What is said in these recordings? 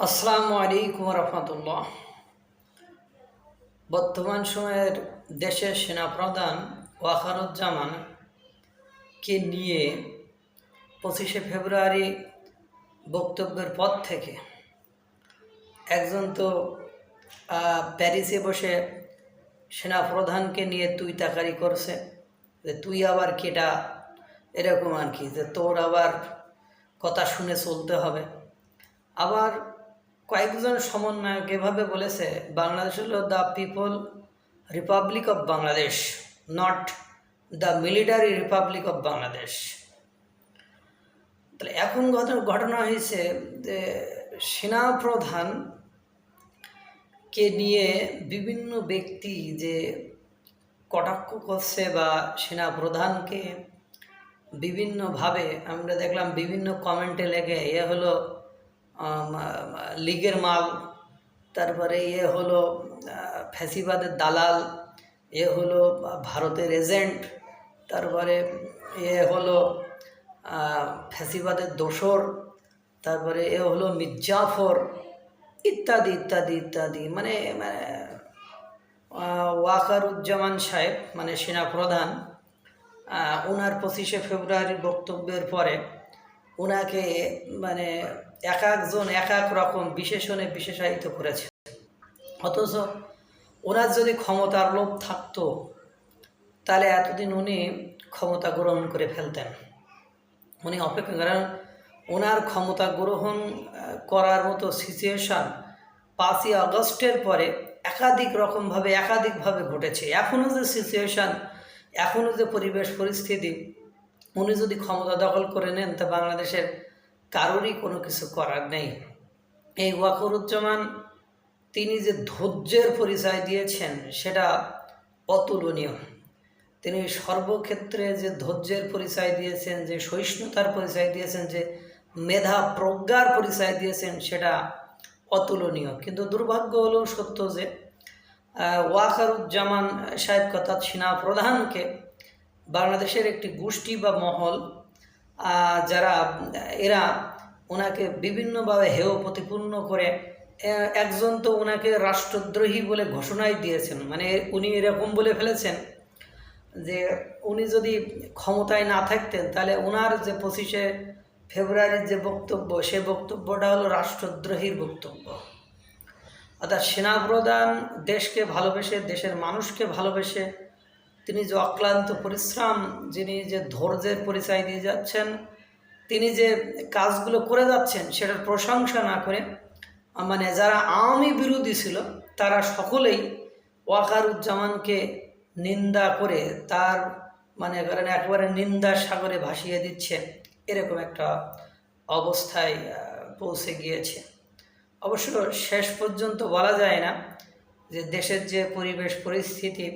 আসসালামু আলাইকুম রহমতুল্লাহ। বর্তমান সময়ের দেশের সেনাপ্রধান ওয়াকারুজ্জামান কে নিয়ে পঁচিশে ফেব্রুয়ারি বক্তব্যের পর থেকে একজন তো প্যারিসে বসে সেনাপ্রধানকে নিয়ে তুই তাকারি করছে যে তুই আবার কেটা এরকম আর কি, যে তোর আবার কথা শুনে চলতে হবে। আবার কয়েকজন সমন্বয়ক এভাবে বলেছে, বাংলাদেশ হলো the people republic of Bangladesh not the military republic of Bangladesh তাহলে এখন ঘটনা হয়েছে যে সেনাপ্রধান কে নিয়ে বিভিন্ন ব্যক্তি যে কটাক্ষ করছে বা সেনাপ্রধানকে বিভিন্নভাবে আমরা দেখলাম বিভিন্ন কমেন্টে লেগে এ হলো লীগের মাল, তারপরে এ হলো ফ্যাসিবাদের দালাল, এ হলো ভারতের এজেন্ট, তারপরে এ হলো ফ্যাসিবাদের দোসর, তারপরে এ হলো মির্জাফর, ইত্যাদি ইত্যাদি ইত্যাদি। মানে মানে ওয়াকারুজ্জামান সাহেব মানে সেনাপ্রধান ওনার পঁচিশে ফেব্রুয়ারির বক্তব্যের পরে ওনাকে মানে এক একজন, এক এক রকম বিশেষণে বিশেষায়িত করেছে। অথচ ওনার যদি ক্ষমতার লোভ থাকতো, তাহলে এতদিন উনি ক্ষমতা গ্রহণ করে ফেলতেন। উনি অপেক্ষা করেন ওনার ক্ষমতা গ্রহণ করার মতো সিচুয়েশান পাঁচই আগস্টের পরে একাধিক রকমভাবে, একাধিকভাবে ঘটেছে। এখনও যে সিচুয়েশান এখনও যে পরিবেশ, পরিস্থিতি উনি যদি ক্ষমতা দখল করে নেন, তা বাংলাদেশের কারোরই কোনো কিছু করার নেই। এই ওয়াকরুজ্জামান তিনি যে ধৈর্যের পরিচয় দিয়েছেন, সেটা অতুলনীয়। তিনি সর্বক্ষেত্রে যে ধৈর্যের পরিচয় দিয়েছেন, যে সহিষ্ণুতার পরিচয় দিয়েছেন, যে মেধা প্রজ্ঞার পরিচয় দিয়েছেন, সেটা অতুলনীয়। কিন্তু দুর্ভাগ্য হলো সত্য যে ওয়াকারুজ্জামান সাহেব কথা সেনা প্রধানকে বাংলাদেশের একটি গোষ্ঠী বা মহল যারা, এরা ওনাকে বিভিন্নভাবে হেয় প্রতিপূর্ণ করে একজন তো ওনাকে রাষ্ট্রদ্রোহী বলে ঘোষণাই দিয়েছেন। মানে উনি এরকম বলে ফেলেছেন যে উনি যদি ক্ষমতায় না থাকতেন, তাহলে ওনার যে পঁচিশে ফেব্রুয়ারির যে বক্তব্য, সে বক্তব্যটা হলো রাষ্ট্রদ্রোহীর বক্তব্য। অর্থাৎ সেনাপ্রধান দেশকে ভালোবেসে, দেশের মানুষকে ভালোবেসে তিনি যে অক্লান্ত পরিশ্রম, যিনি যে ধৈর্যের পরিচয় দিয়ে যাচ্ছেন, তিনি যে কাজগুলো করে যাচ্ছেন, সেটার প্রশংসা না করে মানে যারা আওয়ামী বিরোধী ছিল, তারা সকলেই ওয়াকারুজ্জামানকে নিন্দা করে তার মানে করেন একেবারে নিন্দা সাগরে ভাসিয়ে দিচ্ছে, এরকম একটা অবস্থায় পৌঁছে গিয়েছে। অবশ্য শেষ পর্যন্ত বলা যায় না যে দেশের যে পরিবেশ, পরিস্থিতি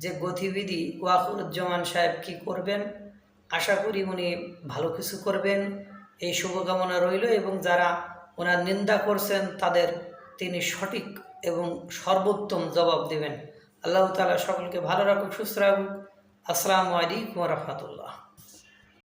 যে গতিবিধি ওয়াকুরুজ্জামান সাহেব কি করবেন? আশা করি উনি ভালো কিছু করবেন। এই শুভকামনা রইল এবং যারা ওনার নিন্দা করছেন, তাদের তিনি সঠিক এবং সর্বোত্তম জবাব দেবেন। আল্লাহ তালা সকলকে ভালো রাখুক, সুস্থ রাখুক। আসসালামু আলাইকুম রহমতুল্লাহ।